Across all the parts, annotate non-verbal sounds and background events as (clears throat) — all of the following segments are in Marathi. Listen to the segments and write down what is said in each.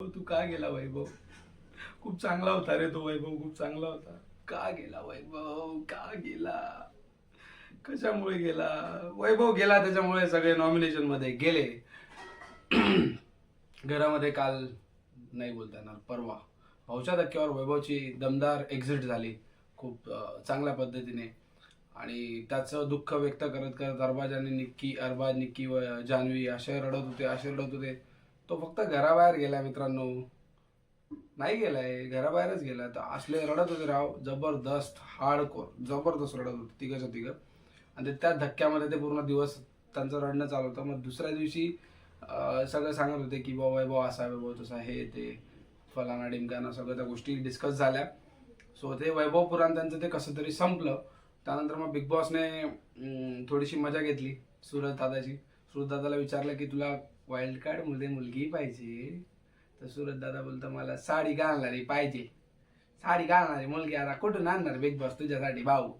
तू का गेला वैभव? खूप चांगला होता रे तो वैभव खूप चांगला होता. का गेला वैभव? का गेला? कशामुळे गेला? वैभव गेला त्याच्यामुळे सगळे नॉमिनेशनमध्ये गेले. (clears throat) घरामध्ये काल नाही बोलता येणार परवा. भाऊच्या धक्क्यावर वैभवची दमदार एक्झिट झाली. खूप चांगल्या पद्धतीने. आणि त्याचं दुःख व्यक्त करत करत अरबाज आणि निक्की अरबाज निक्की व जान्हवी असे रडत होते असे रडत होते. तो फक्त घराबाहेर गेला मित्रांनो. नाही गेलाय घराबाहेरच गेला तर असले रडत होते राव. जबरदस्त हार्डकोर जबरदस्त रडत होते तिघंच्या तिघं. आणि ते त्या धक्क्यामध्ये ते पूर्ण दिवस त्यांचं रडणं चालू होतं. मग दुसऱ्या दिवशी सगळं सांगत होते की बाबा वैभव असा वैभव तसा हे ते फलाना डिमकाना सगळं त्या गोष्टी डिस्कस झाल्या. सो ते वैभव पुराण त्यांचं ते कसं तरी संपलं. त्यानंतर मग बिग बॉसने थोडीशी मजा घेतली सुरत दादाची. सुरत दादाला विचारलं की तुला वाईल्ड कार्डमध्ये मुलगी पाहिजे. तर सुरत दादा बोलतो मला साडी घालणारी पाहिजे. साडी घालणारी मुलगी आता कुठून आणणार बिग बॉस तुझ्यासाठी भाऊ?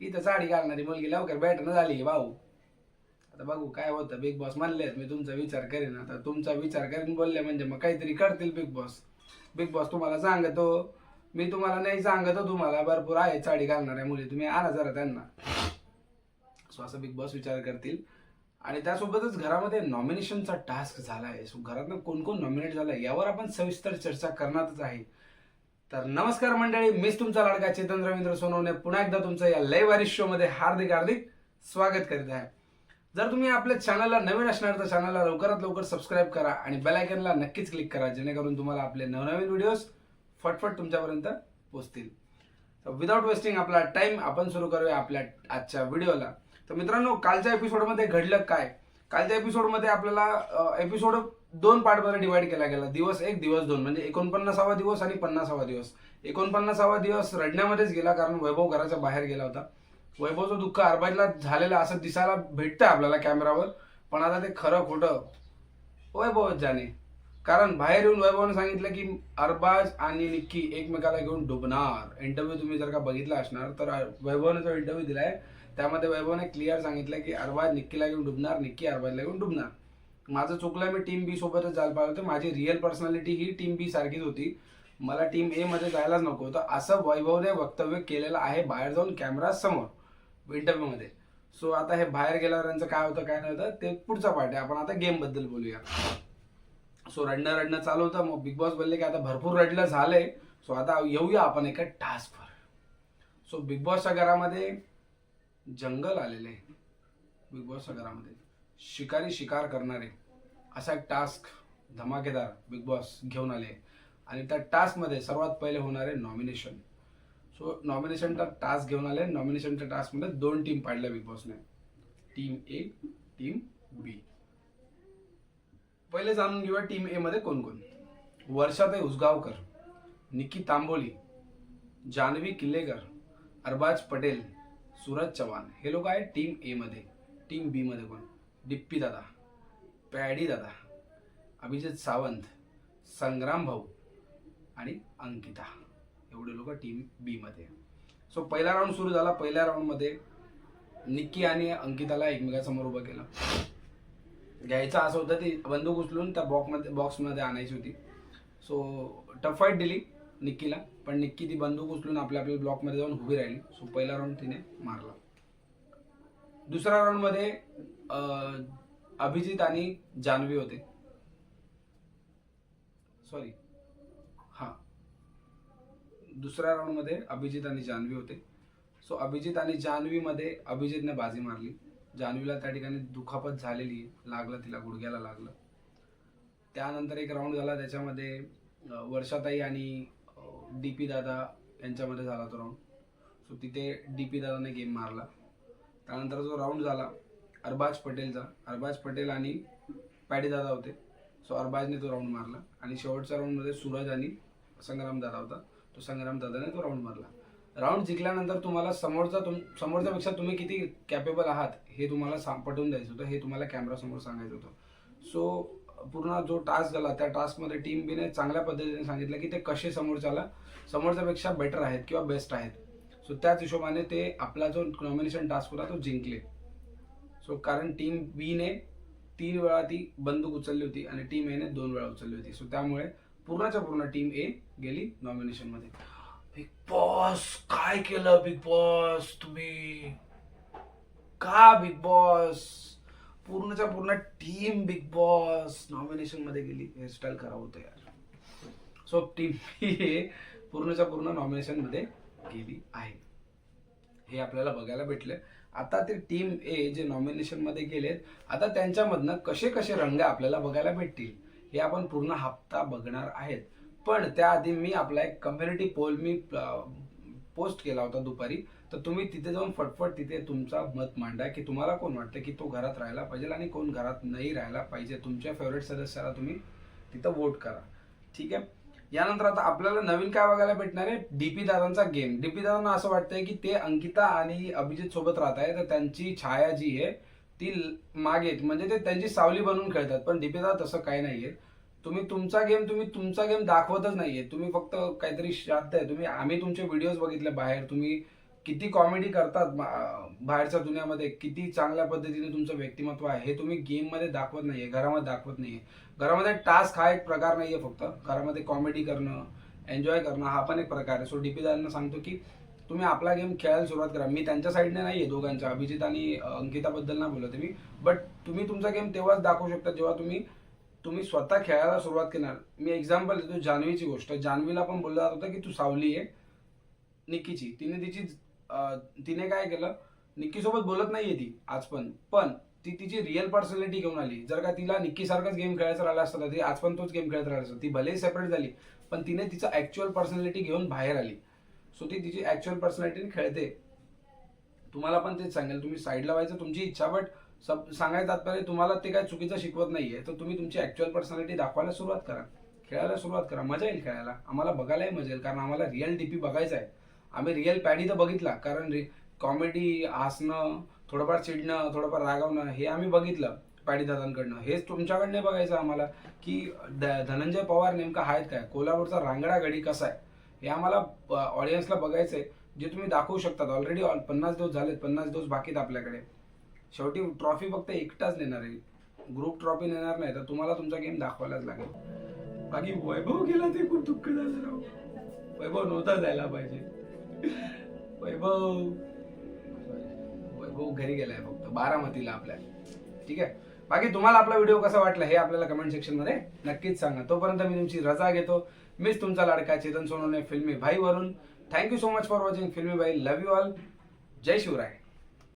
इथं साडी घालणारी मुलगी लवकर भेटणं झाली भाऊ. आता बघू काय होतं. बिग बॉस म्हणले मी तुमचा विचार करेन. आता तुमचा विचार करेन बोलले म्हणजे मग काहीतरी करतील बिग बॉस बिग बॉस तुम्हाला सांगतो. मी तुम्हाला नाही सांगतो तुम्हाला भरपूर आहे साडी घालणाऱ्या मुली. तुम्ही आणा जरा त्यांना. सो असं बिग बॉस विचार करतील. आणि त्यासोबतच घरामध्ये नॉमिनेशनचा टास्क झाला आहे सो घरातनं कोण कोण नॉमिनेट झालं यावर आपण सविस्तर चर्चा करणारच आहे. तर नमस्कार मंडळी मीच तुमचा लाडका चेतन रवींद्र सोनवणे. पुन्हा एकदा तुमचं या लय वारिश शो मध्ये हार्दिक हार्दिक स्वागत करीत आहे. जर तुम्ही आपल्या चॅनलला नवीन असणार तर चॅनलला लवकरात लवकर सबस्क्राईब करा आणि बेलायकनला नक्कीच क्लिक करा जेणेकरून तुम्हाला आपले नवनवीन व्हिडिओज फटफट तुमच्यापर्यंत पोहोचतील तर विदाउट वेस्टिंग आपला टाइम आपण सुरू करूया आपल्या आजच्या व्हिडिओला तर मित्रांनो कालच्या एपिसोडमध्ये घडलं काय? कालच्या एपिसोडमध्ये आपल्याला एपिसोड दोन पार्टमध्ये डिवाइड केला गेला. दिवस एक दिवस दोन. म्हणजे एकोणपन्नासावा दिवस आणि पन्नासावा दिवस. एकोणपन्नासावा दिवस रडण्यामध्येच गेला कारण वैभव घराच्या बाहेर गेला होता. वैभवचं दुःख अरबाजला झालेलं असं दिसायला भेटतं आपल्याला कॅमेरावर पण आता ते खरं खोटं वैभवच जाणे. कारण बाहेर येऊन वैभवानं सांगितलं की अरबाज आणि निक्की एकमेकाला घेऊन डुबणार. इंटरव्ह्यू तुम्ही जर का बघितला असणार तर वैभवानं जो इंटरव्ह्यू दिलाय त्यामध्ये वैभवने क्लिअर सांगितलं की अरबाज निक्कीला घेऊन डुबणार निक्की अरबाजला घेऊन डुबणार. माझं चुकलं मी टीम बी सोबतच जायला पाहिजे होतं. माझी रिअल पर्सनॅलिटी ही टीम बी सारखीच होती. मला टीम ए मध्ये जायलाच नको होतं. असं वैभवने वक्तव्य केलेलं आहे बाहेर जाऊन कॅमेरा समोर इंटरव्ह्यूमध्ये सो आता हे बाहेर गेल्यावर यांचं काय होतं काय नाही होतं ते पुढचा पार्ट आहे. आपण आता गेमबद्दल बोलूया. सो रडणं रडणं चालू होतं. मग बिग बॉस बोलले की आता भरपूर रडलं झालंय. सो आता येऊया आपण एका टास्कवर सो बिग बॉसच्या घरामध्ये जंगल आलेले आहे बिग बॉसच्या घरामध्ये शिकारी शिकार करणारे. असा एक टास्क धमाकेदार बिग बॉस घेऊन आले. आणि त्या टास्कमध्ये सर्वात पहिले होणारे नॉमिनेशन सो नॉमिनेशनचा टास्क घेऊन आले. नॉमिनेशनच्या टास्कमध्ये दोन टीम पाडल्या बिग बॉसने टीम ए टीम बी पहिले जाणून घेऊया टीम ए मध्ये कोण कोण. वर्षाताई उसगावकर निकी तांबोली जानवी किल्लेकर अरबाज पटेल सूरज चव्हाण. हे लोक आहेत टीम ए मध्ये. टीम बी मध्ये कोण? डिप्पी दादा पॅडी दादा अभिजित सावंत संग्राम भाऊ आणि अंकिता. एवढे लोक टीम बी मध्ये सो पहिला राऊंड सुरू झाला. पहिल्या राऊंडमध्ये निक्की आणि अंकिताला एकमेकासमोर उभं केलं. घ्यायचं असं होतं ती बंदूक उचलून त्या बॉक्समध्ये बॉक्समध्ये आणायची होती. सो टफ फाईट दिली. निक्कीला. पण निक्की ती बंदूक उचलून आपल्या आपल्या ब्लॉकमध्ये जाऊन उभी राहिली. सो पहिला राऊंड तिने मारला. दुसऱ्या राऊंडमध्ये अभिजित आणि जान्हवी होते. सॉरी हां. दुसऱ्या राऊंडमध्ये अभिजित आणि जान्हवी होते. सो अभिजित आणि जान्हवीमध्ये अभिजितने बाजी मारली. जान्हवीला त्या ठिकाणी दुखापत झालेली लागलं तिला गुडघ्याला लागलं. त्यानंतर एक राऊंड झाला. त्याच्यामध्ये वर्षाताई आणि डी पी दादा यांच्यामध्ये झाला तो राऊंड सो तिथे डी पी दादाने गेम मारला. त्यानंतर जो राऊंड झाला अरबाज पटेलचा. अरबाज पटेल आणि पॅडी दादा होते. सो अरबाजने तो राऊंड मारला. आणि शेवटच्या राऊंडमध्ये सूरज आणि संग्राम दादा होता. तो संग्राम दादाने तो राऊंड मारला. राऊंड जिंकल्यानंतर तुम्हाला समोरचा तुम समोरच्यापेक्षा तुम्ही किती कॅपेबल आहात हे तुम्हाला सा पटवून द्यायचं होतं. हे तुम्हाला कॅमेरासमोर सांगायचं होतं. सो पूर्ण जो टास्क झाला त्या टास्कमध्ये टीम बीने चांगल्या पद्धतीने सांगितलं की ते कसे समोरच्याला समोरच्यापेक्षा बेटर आहेत किंवा बेस्ट आहेत. सो त्याच हिशोबाने ते आपला जो नॉमिनेशन टास्क होता तो जिंकले. सो कारण टीम बीने तीन वेळा ती बंदूक उचलली होती आणि टीम एने दोन वेळा उचलली होती. सो त्यामुळे पूर्णच्या पूर्ण टीम ए गेली नॉमिनेशनमध्ये बिग बॉस काय केलं बिग बॉस तुम्ही? का बिग बॉस पूर्णच्या पूर्ण टीम बिग बॉस नॉमिनेशनमध्ये गेली हेअरस्टाईल खराब होतं यार. सो टीम ही पूर्णच्या पूर्ण नॉमिनेशनमध्ये गेली आहे. हे आपल्याला बघायला भेटले. आता ते टीम ए जे नॉमिनेशनमध्ये गेलेत आता त्यांच्यामधनं कसे कसे रंग आपल्याला बघायला भेटतील हे आपण पूर्ण हप्ता बघणार आहेत. पण त्याआधी मी आपला एक कम्युनिटी पोल मी पोस्ट केला होता दुपारी. तर तुम्ही तिथे जाऊन फटफट तिथे तुमचा मत मांडा की तुम्हाला कोण वाटतं की तो घरात राहायला पाहिजे आणि कोण घरात नाही राहायला पाहिजे. तुमच्या फेवरेट सदस्याला तुम्ही तिथं वोट करा. ठीक आहे? यानंतर आता आपल्याला नवीन काय बघायला भेटणार आहे? डीपी दादांचा गेम डीपी दादांना असं वाटतंय की ते अंकिता आणि अभिजित सोबत राहत आहे तर त्यांची छाया जी आहे ती मागे म्हणजे ते त्यांची सावली बनवून खेळतात. पण डीपी दादा तसं काही नाहीये तुम्ही तुमचा गेम तुम्ही तुमचा गेम दाखवतच नाहीये. तुम्ही फक्त काहीतरी श्राद्ध आहे. तुम्ही आम्ही तुमचे व्हिडिओज बघितले बाहेर. तुम्ही किती कॉमेडी करतात बाहेरच्या दुनियामध्ये किती चांगल्या पद्धतीने तुमचं व्यक्तिमत्व आहे हे तुम्ही गेममध्ये दाखवत दाखवत नाहीये घरामध्ये दाखवत नाहीये. घरामध्ये टास्क हा एक प्रकार नाही आहे फक्त. घरामध्ये कॉमेडी करणं एन्जॉय करणं हा पण एक प्रकार आहे. सो डी पी दादांना सांगतो की तुम्ही आपला गेम खेळायला सुरुवात करा. मी त्यांच्या साईडने नाही आहे दोघांच्या अभिजित आणि अंकिताबद्दल ना बोलत मी. बट तुम्ही तुमचा गेम तेव्हाच दाखवू शकता जेव्हा तुम्ही तुम्ही स्वतः खेळायला सुरुवात करणार. मी एक्झाम्पल देतो जान्हवीची गोष्ट. जान्हवीला पण बोललं जात होतं की तू सावली आहे. निकीची. तिने तिची तिने काय केलं? निक्की सोबत बोलत नाहीये ती आज पण. पण ती तिची रिअल पर्सनॅलिटी घेऊन आली. जर का तिला निक्कीसारखाच गेम खेळायचा राहिला असता तर ती आज पण तोच गेम खेळत राहिला असता. ती भलेही सेपरेट झाली पण तिने तिचं ऍक्च्युअल पर्सनॅलिटी घेऊन बाहेर आली. सो ती तिची ऍक्च्युअल पर्सनॅलिटी खेळते. तुम्हाला पण तेच सांगेल. तुम्ही साईडला व्हायचं तुमची इच्छा बट सब सांगायचं तात्पर्य तुम्हाला ते काय चुकीचं शिकवत नाहीये. तर तुम्ही तुमची ऍक्च्युअल पर्सनॅलिटी दाखवायला सुरुवात करा. खेळायला सुरुवात करा. मजा येईल खेळायला. आम्हाला बघायलाही मजा येईल कारण आम्हाला रिअल डीपी बघायचा आहे. आम्ही रिअल पॅडी तर बघितला कारण कॉमेडी हसणं थोडंफार चिडणं थोडंफार रागवणं हे आम्ही बघितलं पॅडी दादांकडनं. हेच तुमच्याकडनं बघायचं आम्हाला की द धनंजय पवार नेमका आहेत काय? कोल्हापूरचा रांगडा गडी कसा आहे? हे आम्हाला ऑडियन्सला बघायचं आहे जे तुम्ही दाखवू शकतात. ऑलरेडी ऑल पन्नास दिवस झालेत पन्नास दिवस बाकीत आपल्याकडे. शेवटी ट्रॉफी फक्त एकटाच नेणार आहे. ग्रुप ट्रॉफी नेणार नाही तर तुम्हाला तुमचा गेम दाखवायलाच लागेल. बाकी वैभव गेला ते खूप दुःख झालं राव. वैभव नव्हता जायला पाहिजे. वैभव. वैभव घरी गेलाय फक्त बारामतीला आपल्या. ठीक आहे? बाकी तुम्हाला आपला व्हिडिओ कसा वाटला हे आपल्याला कमेंट सेक्शनमध्ये नक्कीच सांगा. तोपर्यंत मी तुमची रजा घेतो. मीच तुमचा लाडका चेतन सोनवणे फिल्मी भाई वरून thank you so much for watching Filmi Bhai. Love you all Jai Shivray.